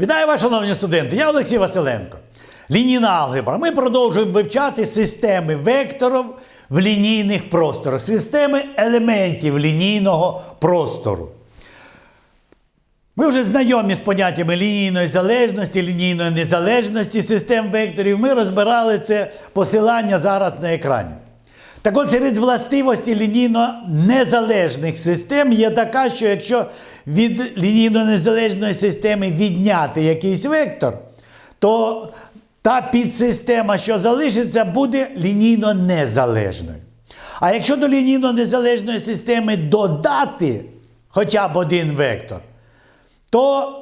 Вітаю вас, шановні студенти! Я Олексій Василенко. Лінійна алгебра. Ми продовжуємо вивчати системи векторів в лінійних просторах, системи елементів лінійного простору. Ми вже знайомі з поняттями лінійної залежності, лінійної незалежності систем векторів. Ми розбирали це посилання зараз на екрані. Так от серед властивостей лінійно незалежних систем є така, що якщо від лінійно незалежної системи відняти якийсь вектор, то та підсистема, що залишиться, буде лінійно незалежною. А якщо до лінійно незалежної системи додати хоча б один вектор, то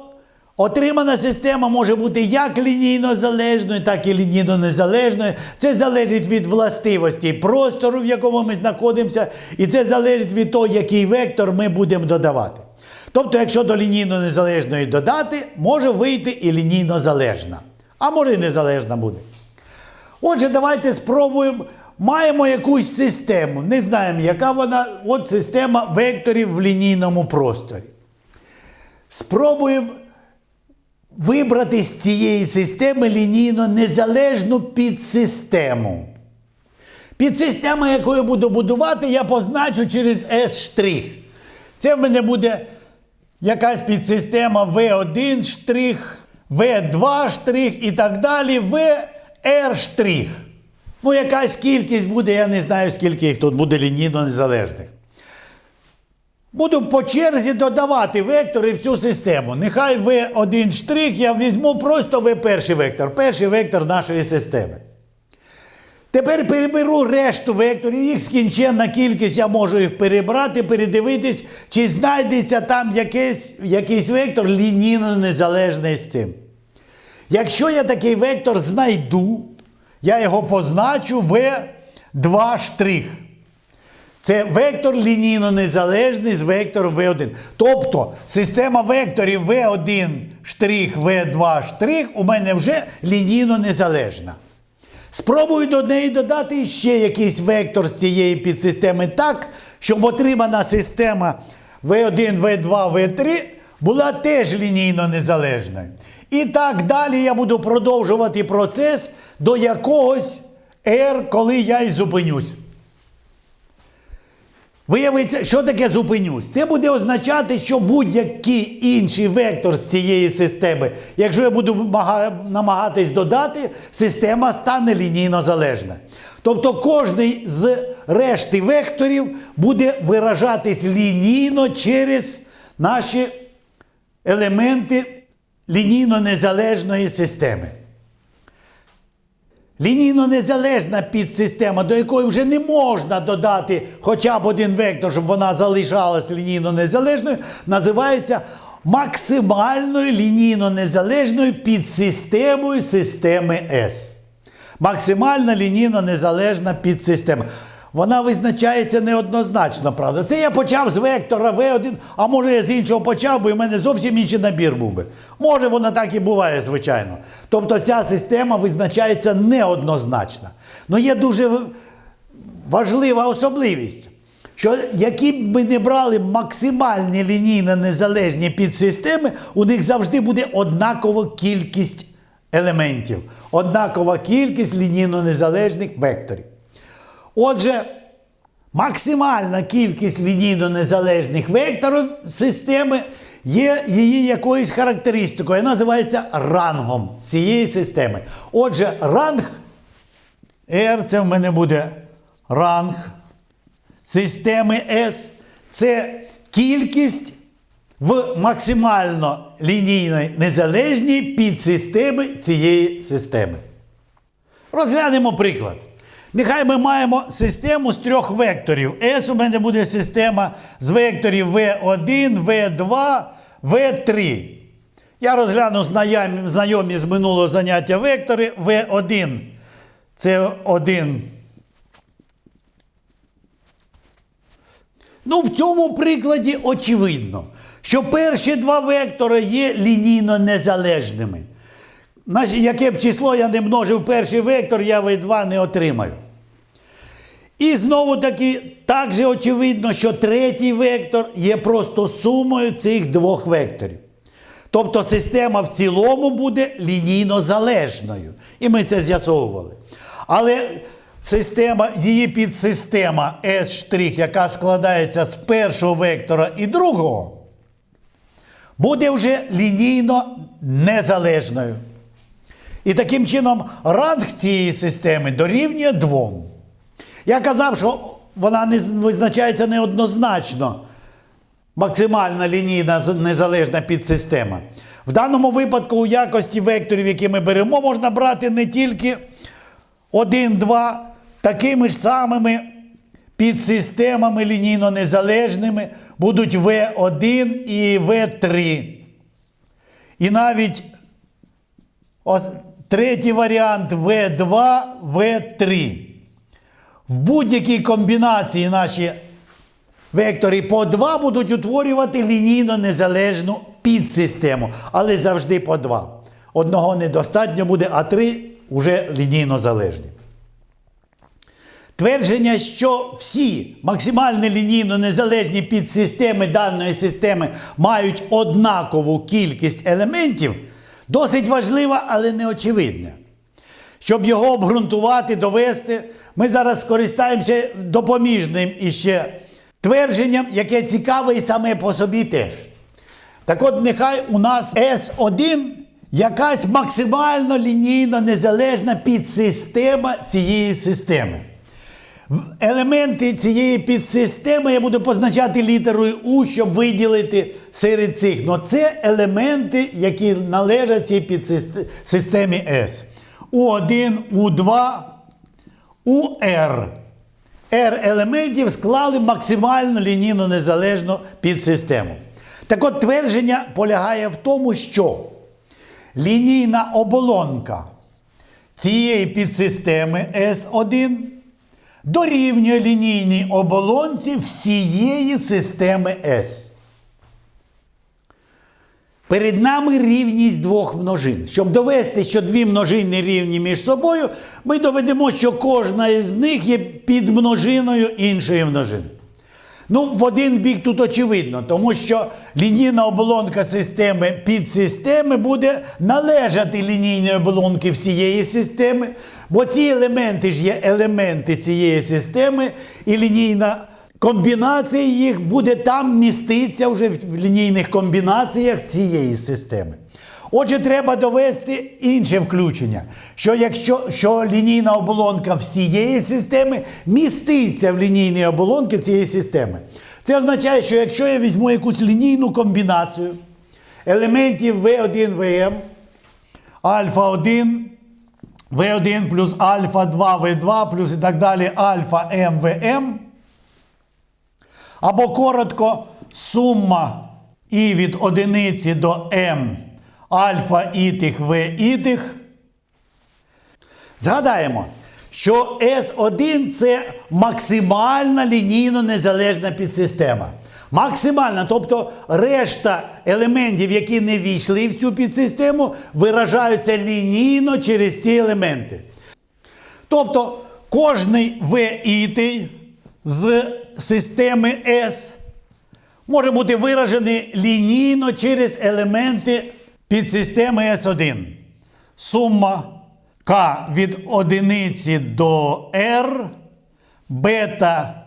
отримана система може бути як лінійно залежною, так і лінійно незалежною. Це залежить від властивості простору, в якому ми знаходимося, і це залежить від того, який вектор ми будемо додавати. Тобто, якщо до лінійно незалежної додати, може вийти і лінійно залежна. А може і незалежна буде. Отже, давайте спробуємо. Маємо якусь систему. Не знаємо, яка вона. От система векторів в лінійному просторі. Спробуємо вибрати з цієї системи лінійно незалежну підсистему. Підсистема, яку я буду будувати, я позначу через S'. Це в мене буде якась підсистема V1 штрих, V2 штрих і так далі, VR штрих. Ну, якась кількість буде, я не знаю, скільки їх тут буде лінійно незалежних. Буду по черзі додавати вектори в цю систему. Нехай V1 штрих я візьму просто V перший вектор, перший вектор нашої системи. Тепер переберу решту векторів, їх скінченна кількість, я можу їх перебрати, передивитись, чи знайдеться там якийсь, якийсь вектор лінійно незалежний. Якщо я такий вектор знайду, я його позначу V2 штрих. Це вектор лінійно незалежний з вектором V1. Тобто система векторів V1 штрих, V2 штрих у мене вже лінійно незалежна. Спробую до неї додати ще якийсь вектор з цієї підсистеми так, щоб отримана система V1, V2, V3 була теж лінійно незалежною. І так далі я буду продовжувати процес до якогось R, коли я й зупинюсь. Виявиться, що таке зупинюсь? Це буде означати, що будь-який інший вектор з цієї системи, якщо я буду мага- намагатись додати, система стане лінійно залежна. Тобто кожний з решти векторів буде виражатись лінійно через наші елементи лінійно незалежної системи. Лінійно незалежна підсистема, до якої вже не можна додати хоча б один вектор, щоб вона залишалась лінійно незалежною, називається максимальною лінійно незалежною підсистемою системи S. Максимальна лінійно незалежна підсистема. Вона визначається неоднозначно, правда. Це я почав з вектора V1, а може я з іншого почав, бо в мене зовсім інший набір був би. Може, воно так і буває, звичайно. Тобто ця система визначається неоднозначно. Ну є дуже важлива особливість, що які б ми не брали максимальні лінійно незалежні підсистеми, у них завжди буде однакова кількість елементів, однакова кількість лінійно незалежних векторів. Отже, максимальна кількість лінійно незалежних векторів системи є її якоюсь характеристикою, називається рангом цієї системи. Отже, ранг R це в мене буде ранг системи S. Це кількість в максимально лінійно незалежній підсистеми цієї системи. Розглянемо приклад. Нехай ми маємо систему з трьох векторів. S у мене буде система з векторів V1, V2, V3. Я розгляну знайомі, з минулого заняття вектори V1. Це 1. Ну, в цьому прикладі очевидно, що перші два вектори є лінійно незалежними. Яке б число я не множив перший вектор, я V2 не отримаю. І знову таки, так же очевидно, що третій вектор є просто сумою цих двох векторів. Тобто система в цілому буде лінійно залежною. І ми це з'ясовували. Але система, її підсистема S', яка складається з першого вектора і другого, буде вже лінійно незалежною. І таким чином ранг цієї системи дорівнює двом. Я казав, що вона не визначається неоднозначно. Максимальна лінійна незалежна підсистема. В даному випадку у якості векторів, які ми беремо, можна брати не тільки 1, 2, такими ж самими підсистемами лінійно незалежними будуть В1 і В3. І навіть третій варіант В2, В3. В будь-якій комбінації наші вектори по 2 будуть утворювати лінійно незалежну підсистему, але завжди по 2. Одного недостатньо буде, а 3 вже лінійно залежні. Твердження, що всі максимально лінійно незалежні підсистеми даної системи мають однакову кількість елементів, досить важливе, але не очевидне. Щоб його обґрунтувати, довести, ми зараз скористаємося допоміжним іще твердженням, яке цікаве і саме по собі теж. Так от, нехай у нас S1 якась максимально лінійно незалежна підсистема цієї системи. Елементи цієї підсистеми я буду позначати літерою У, щоб виділити серед цих. Но це елементи, які належать цій підсистемі S. У1, У2, УР. R елементів склали максимально лінійно незалежну підсистему. Так от твердження полягає в тому, що лінійна оболонка цієї підсистеми S1 дорівнює лінійній оболонці всієї системи S. Перед нами рівність двох множин. Щоб довести, що дві множини рівні між собою, ми доведемо, що кожна із них є підмножиною іншої множини. Ну, в один бік тут очевидно, тому що лінійна оболонка системи підсистеми буде належати лінійній оболонки всієї системи, бо ці елементи ж є елементи цієї системи, і лінійна комбінація їх буде там міститися вже в лінійних комбінаціях цієї системи. Отже, треба довести інше включення, що якщо що лінійна оболонка всієї системи міститься в лінійній оболонці цієї системи. Це означає, що якщо я візьму якусь лінійну комбінацію елементів V1, VM, альфа 1, V1 плюс альфа 2, V2 плюс і так далі альфа М, ВМ, або коротко сума і від одиниці до М альфа ітих В ітих. Згадаємо, що S1 це максимальна лінійно незалежна підсистема. Максимальна, тобто решта елементів, які не війшли в цю підсистему, виражаються лінійно через ці елементи. Тобто кожний V-ітий з системи S може бути виражений лінійно через елементи підсистеми S1. Сума К від одиниці до R, бета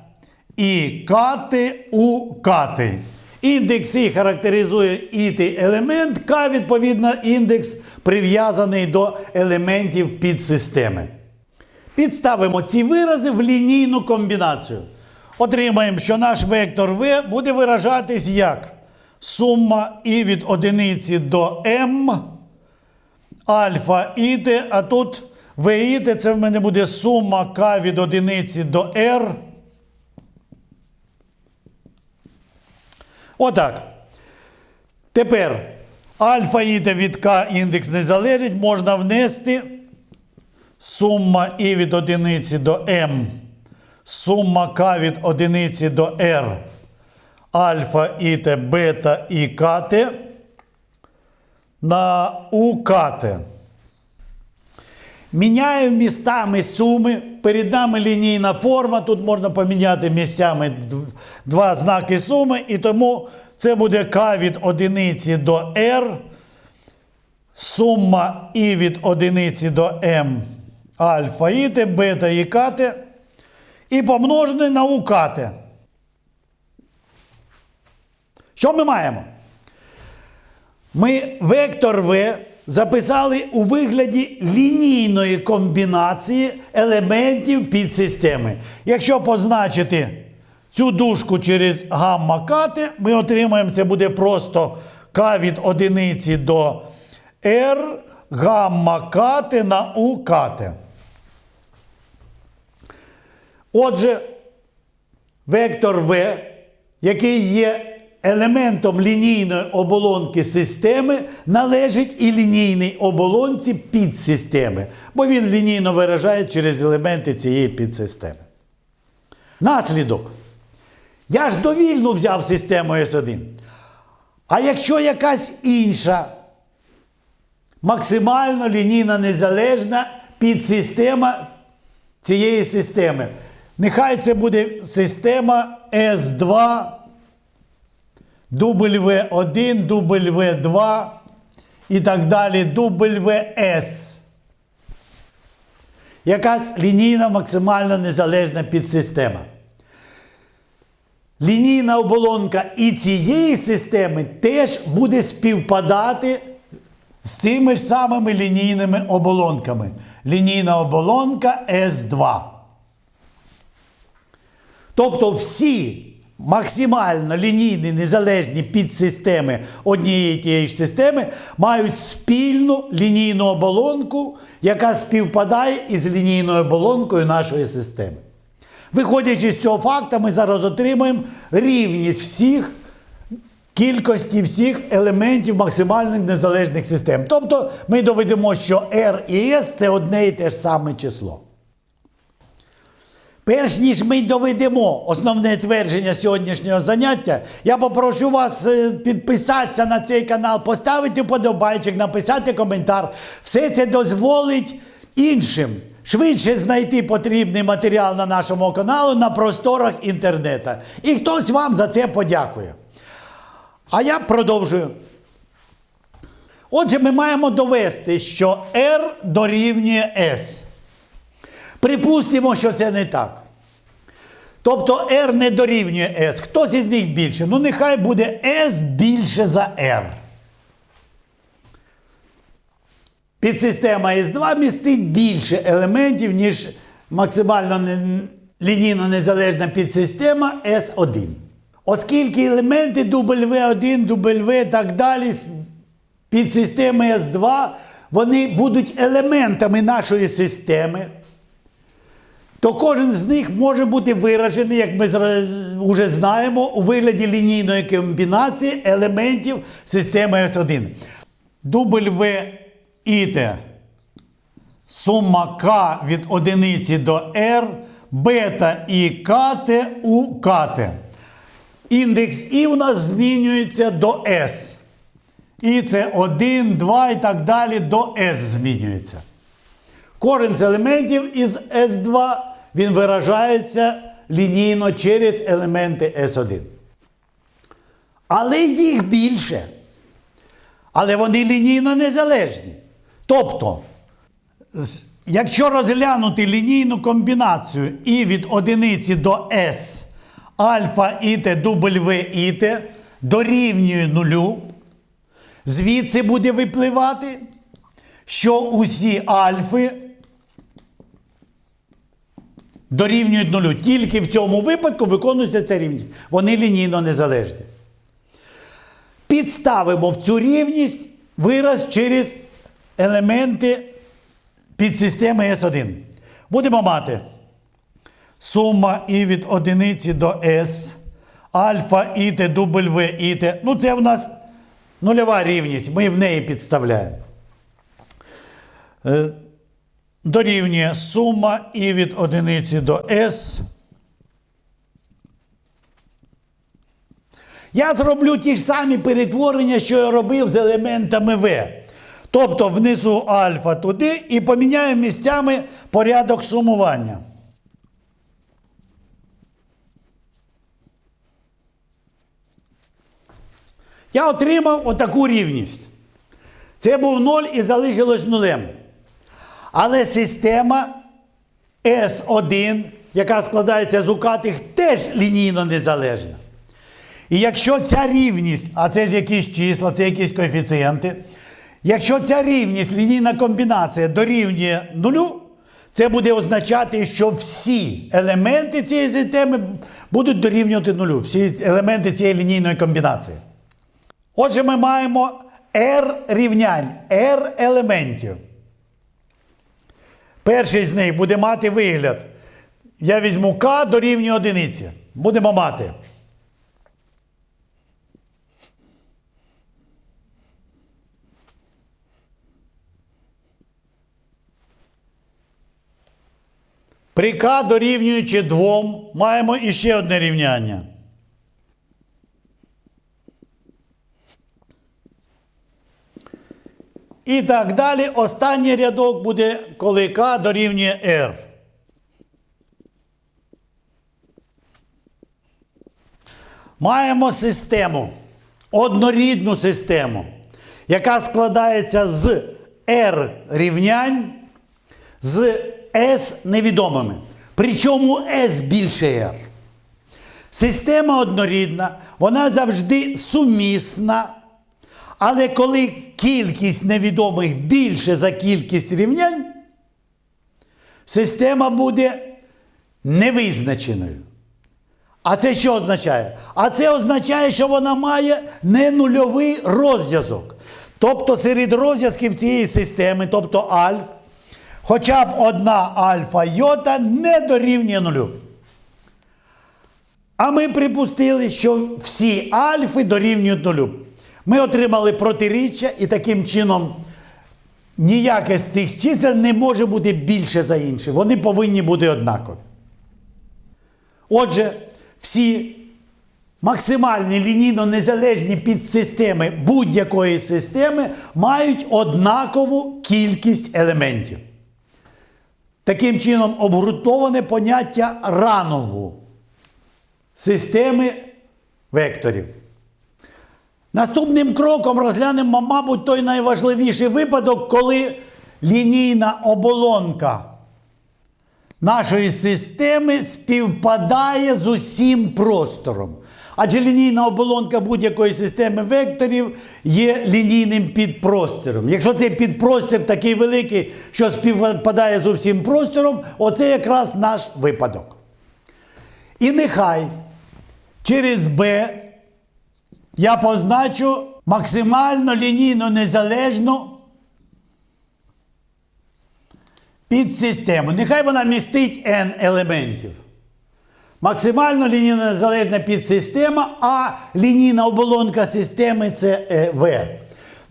і кати у кати. Індекс І характеризує ітий елемент, К, відповідно, індекс прив'язаний до елементів підсистеми. Підставимо ці вирази в лінійну комбінацію. Отримаємо, що наш вектор V буде виражатись як сума і від одиниці до m, альфа іте, а тут V іте, це в мене буде сума k від одиниці до r. Отак. Тепер альфа іте від k індекс не залежить, можна внести сума і від одиниці до m, сума k від одиниці до r, альфа, іте, бета і кате на у кате. Міняємо містами суми. Перед нами лінійна форма. Тут можна поміняти місцями два знаки суми. І тому це буде k від одиниці до r сума і від одиниці до m альфа іте, бета і кате, і помножене на у кате. Що ми маємо? Ми вектор v записали у вигляді лінійної комбінації елементів підсистеми. Якщо позначити цю дужку через гамма кати, ми отримаємо, це буде просто k від одиниці до r гамма кати на у кати. Отже, вектор v, який є елементом лінійної оболонки системи, належить і лінійній оболонці підсистеми, бо він лінійно виражає через елементи цієї підсистеми. Наслідок. Я ж довільно взяв систему S1. А якщо якась інша максимально лінійна незалежна підсистема цієї системи. Нехай це буде система S2, W1, W2 і так далі, WS. Якась лінійна максимально незалежна підсистема. Лінійна оболонка і цієї системи теж буде співпадати з цими ж самими лінійними оболонками. Лінійна оболонка S2. Тобто всі максимально лінійні незалежні підсистеми однієї тієї ж системи мають спільну лінійну оболонку, яка співпадає із лінійною оболонкою нашої системи. Виходячи з цього факту, ми зараз отримаємо рівність всіх кількості всіх елементів максимальних незалежних систем. Тобто ми доведемо, що R і S це одне і те ж саме число. Перш ніж ми доведемо основне твердження сьогоднішнього заняття, я попрошу вас е, підписатися на цей канал, поставити подобайчик, написати коментар. Все це дозволить іншим швидше знайти потрібний матеріал на нашому каналу на просторах інтернету. І хтось вам за це подякує. А я продовжую. Отже, ми маємо довести, що R дорівнює S. Припустимо, що це не так. Тобто R не дорівнює S. Хтось із них більше? Ну, нехай буде S більше за R. Підсистема S2 містить більше елементів, ніж максимально лінійно незалежна підсистема S1. Оскільки елементи W1, W і так далі підсистеми S2, вони будуть елементами нашої системи, то кожен з них може бути виражений, як ми вже знаємо, у вигляді лінійної комбінації елементів системи S1. W і Т. Сума К від одиниці до R, бета і КТ у КТ. Індекс І у нас змінюється до S. І це 1, 2 і так далі до S змінюється. Корень з елементів із S2 він виражається лінійно через елементи S1. Але їх більше. Але вони лінійно незалежні. Тобто, якщо розглянути лінійну комбінацію І від одиниці до S, альфа іте, W іте дорівнює нулю, звідси буде випливати, що усі альфи дорівнюють нулю. Тільки в цьому випадку виконується ця рівність. Вони лінійно незалежні. Підставимо в цю рівність вираз через елементи підсистеми S1. Будемо мати сума і від одиниці до S, альфа іте, W іте. Ну, це в нас нульова рівність, ми в неї підставляємо. Дорівнює сума і від одиниці до S. Я зроблю ті ж самі перетворення, що я робив з елементами V. Тобто внизу альфа туди і поміняю місцями порядок сумування. Я отримав отаку рівність. Це був 0 і залишилось нулем. Але система S1, яка складається з укатих, теж лінійно незалежна. І якщо ця рівність, а це ж якісь числа, це якісь коефіцієнти, якщо ця рівність, лінійна комбінація дорівнює нулю, це буде означати, що всі елементи цієї системи будуть дорівнювати нулю, всі елементи цієї лінійної комбінації. Отже, ми маємо R рівнянь, R елементів. Перший з них буде мати вигляд. Я візьму К дорівнює одиниці. Будемо мати. При К дорівнюючи 2 маємо іще одне рівняння. І так далі. Останній рядок буде, коли К дорівнює R. Маємо систему, однорідну систему, яка складається з R рівнянь з S невідомими. Причому S більше R. Система однорідна, вона завжди сумісна. Але коли кількість невідомих більше за кількість рівнянь, система буде невизначеною. А це що означає? А це означає, що вона має не нульовий розв'язок. Тобто серед розв'язків цієї системи, тобто альф, хоча б одна альфа йота не дорівнює нулю. А ми припустили, що всі альфи дорівнюють нулю. Ми отримали протиріччя, і таким чином ніяке з цих чисел не може бути більше за інше. Вони повинні бути однакові. Отже, всі максимальні лінійно незалежні підсистеми будь-якої системи мають однакову кількість елементів. Таким чином, обґрунтоване поняття раного системи векторів. Наступним кроком розглянемо, мабуть, той найважливіший випадок, коли лінійна оболонка нашої системи співпадає з усім простором. Адже лінійна оболонка будь-якої системи векторів є лінійним підпростором. Якщо цей підпростір такий великий, що співпадає з усім простором, оце якраз наш випадок. І нехай через B я позначу максимально лінійно незалежну підсистему. Нехай вона містить n елементів. Максимально лінійно незалежна підсистема, а лінійна оболонка системи це е, V.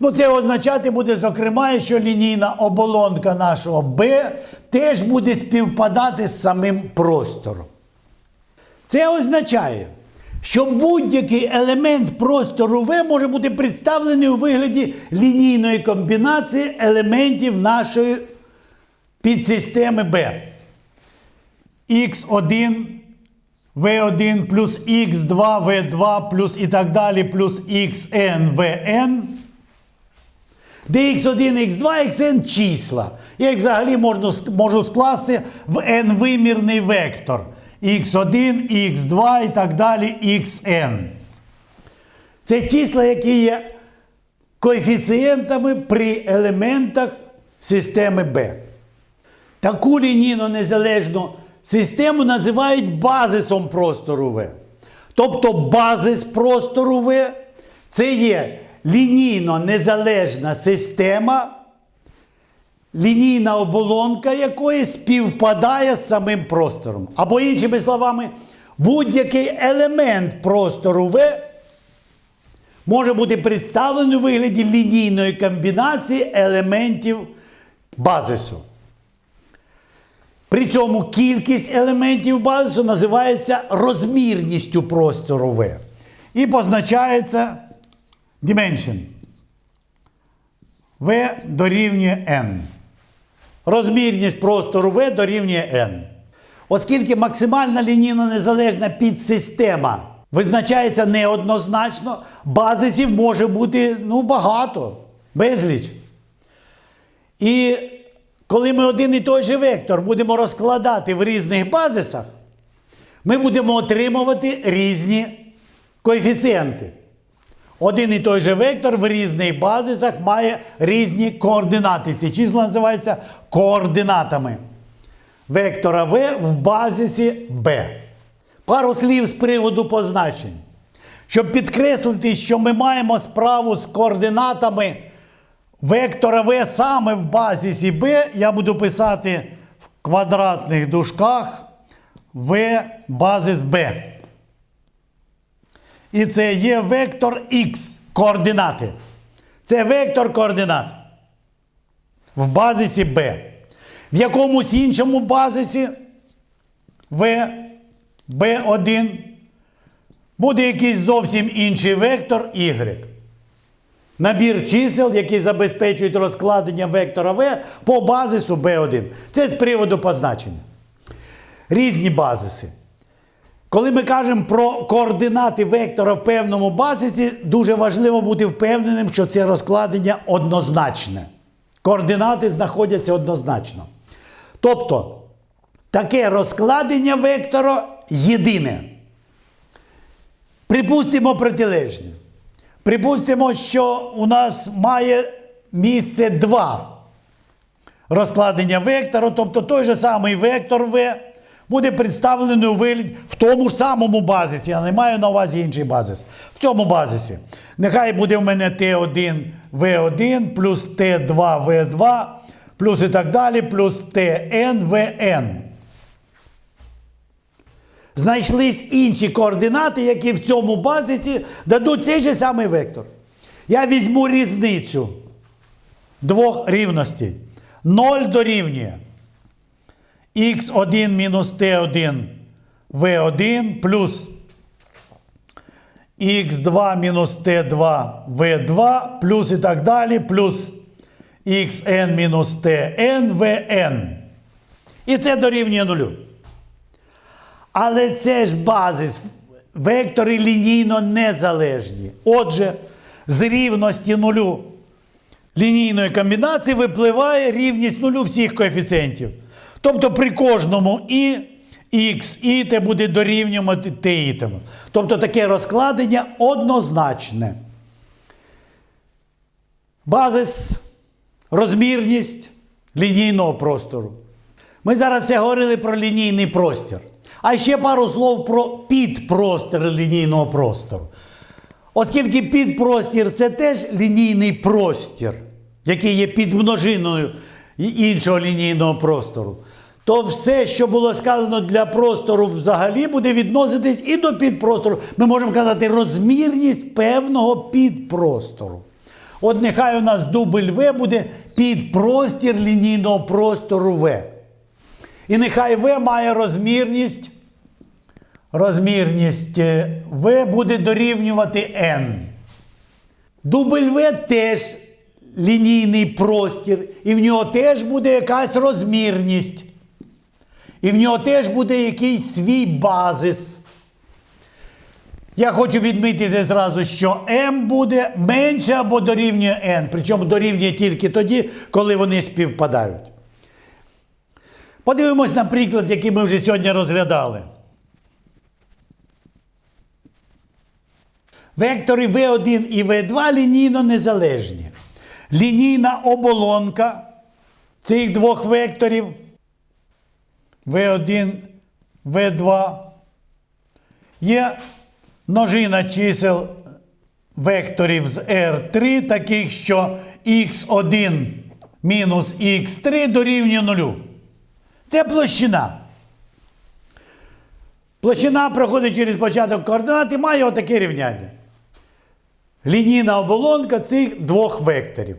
Ну, це означати буде, зокрема, що лінійна оболонка нашого B теж буде співпадати з самим простором. Це означає, що будь-який елемент простору V може бути представлений у вигляді лінійної комбінації елементів нашої підсистеми B. X1, V1 плюс X2, V2 плюс і так далі, плюс XN, VN. Де x1, x2, xn числа. Я взагалі можу скласти в n-вимірний вектор. X1, x2 і так далі xn. Це числа, які є коефіцієнтами при елементах системи B. Таку лінійно незалежну систему називають базисом простору В. Тобто базис простору В це є лінійно незалежна система, лінійна оболонка якої співпадає з самим простором. Або, іншими словами, будь-який елемент простору В може бути представлений у вигляді лінійної комбінації елементів базису. При цьому кількість елементів базису називається розмірністю простору В. І позначається dimension. V дорівнює n. Розмірність простору V дорівнює n. Оскільки максимальна лінійно незалежна підсистема визначається неоднозначно, базисів може бути ну, багато, безліч. І коли ми один і той же вектор будемо розкладати в різних базисах, ми будемо отримувати різні коефіцієнти. Один і той же вектор в різних базисах має різні координати. Ці числа називаються координатами вектора В в базисі B. Пару слів з приводу позначень. Щоб підкреслити, що ми маємо справу з координатами вектора В саме в базисі B, я буду писати в квадратних дужках В базис B. І це є вектор X координати. Це вектор координат в базисі B. В якомусь іншому базисі В B1 буде якийсь зовсім інший вектор Y. Набір чисел, які забезпечують розкладення вектора В по базису B1. Це з приводу позначення. Різні базиси. Коли ми кажемо про координати вектора в певному базисі, дуже важливо бути впевненим, що це розкладення однозначне. Координати знаходяться однозначно. Тобто, таке розкладення вектора єдине. Припустимо протилежне. Припустимо, що у нас має місце два розкладення вектора, тобто той же самий вектор В буде представлений у вигляді в тому ж самому базисі. Я не маю на увазі інший базис. В цьому базисі. Нехай буде в мене Т1 В1 плюс Т2 В2, плюс і так далі, плюс ТН ВН. Знайшлись інші координати, які в цьому базисі дадуть цей же самий вектор. Я візьму різницю двох рівностей. 0 дорівнює х1 мінус t1 v1 плюс х2 мінус t2 v2 плюс і так далі, плюс xn мінус tn vn. І це дорівнює нулю. Але це ж базис. Вектори лінійно незалежні. Отже, з рівності нулю лінійної комбінації випливає рівність нулю всіх коефіцієнтів. Тобто при кожному і х, і те буде дорівнювати t тому. Тобто таке розкладення однозначне. Базис, розмірність лінійного простору. Ми зараз все говорили про лінійний простір. А ще пару слов про підпростір лінійного простору. Оскільки підпростір це теж лінійний простір, який є підмножиною іншого лінійного простору, то все, що було сказано для простору взагалі, буде відноситись і до підпростору. Ми можемо казати розмірність певного підпростору. От нехай у нас дубль В буде підпростір лінійного простору В. І нехай В має розмірність. Розмірність е, В буде дорівнювати n. Дубль В теж лінійний простір, і в нього теж буде якась розмірність. І в нього теж буде якийсь свій базис. Я хочу відмітити зразу, що m буде менше або дорівнює n. Причому дорівнює тільки тоді, коли вони співпадають. Подивимось на приклад, який ми вже сьогодні розглядали. Вектори V1 і V2 лінійно незалежні. Лінійна оболонка цих двох векторів V1, V2 є множина чисел векторів з R3, таких, що x1 мінус x3 дорівнює нулю. Це площина. Площина проходить через початок координат і має отаке рівняння. Лінійна оболонка цих двох векторів.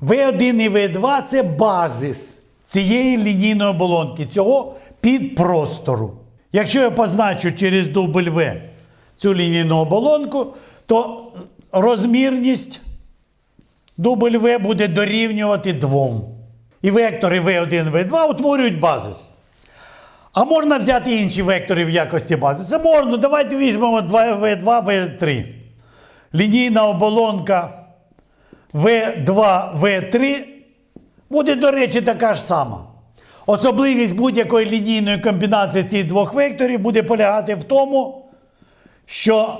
V1 і V2 це базис цієї лінійної оболонки, цього підпростору. Якщо я позначу через дубль В цю лінійну оболонку, то розмірність дубль В буде дорівнювати 2. І вектори V1 V2 утворюють базис. А можна взяти інші вектори в якості базису? Можна. Давайте візьмемо 2 V2, V3. Лінійна оболонка В2, В3 буде, до речі, така ж сама. Особливість будь-якої лінійної комбінації цих двох векторів буде полягати в тому, що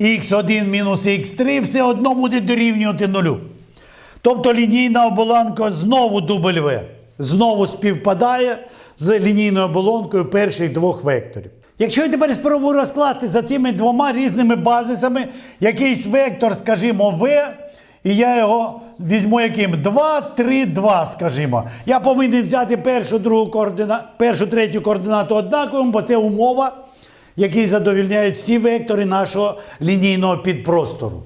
х1 мінус х3 все одно буде дорівнювати нулю. Тобто лінійна оболонка знову В, знову співпадає з лінійною оболонкою перших двох векторів. Якщо я тепер спробую розкласти за цими двома різними базисами якийсь вектор, скажімо, В, і я його візьму яким 2, 3, 2, скажімо. Я повинен взяти першу, другу координа... першу, третю координату однаковим, бо це умова, який задовільняють всі вектори нашого лінійного підпростору.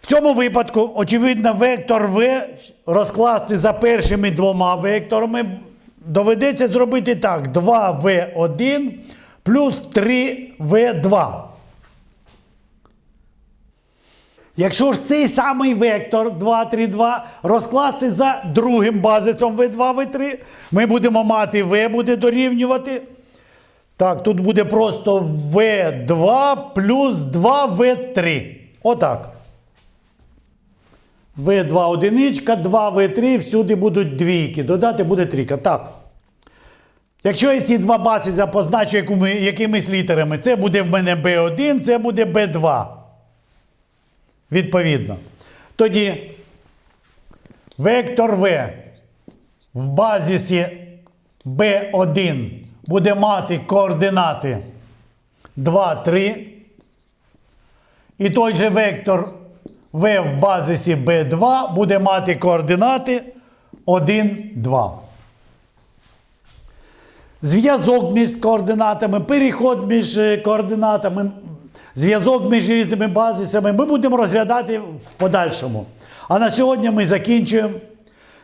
В цьому випадку, очевидно, вектор В розкласти за першими двома векторами доведеться зробити так: 2В1 плюс 3В2. Якщо ж цей самий вектор 2, 3, 2 розкласти за другим базисом В2, В3, ми будемо мати В буде дорівнювати. Так, тут буде просто В2 плюс 2В3. Отак. В2 одиничка, 2 В3, всюди будуть двійки. Додати буде трійка. Так. Якщо я ці два баси позначу якими, якимись літерами, це буде в мене B1, це буде B2. Відповідно. Тоді вектор В в базисі B1 буде мати координати 2, 3. І той же вектор В в базисі B2 буде мати координати 1, 2. Зв'язок між координатами, переход між е, координатами, зв'язок між різними базисами ми будемо розглядати в подальшому. А на сьогодні ми закінчуємо.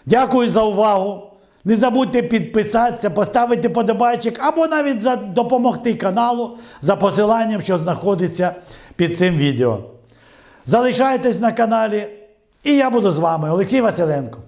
Дякую за увагу. Не забудьте підписатися, поставити подобайчик або навіть допомогти каналу за посиланням, що знаходиться під цим відео. Залишайтесь на каналі, і я буду з вами, Олексій Василенко.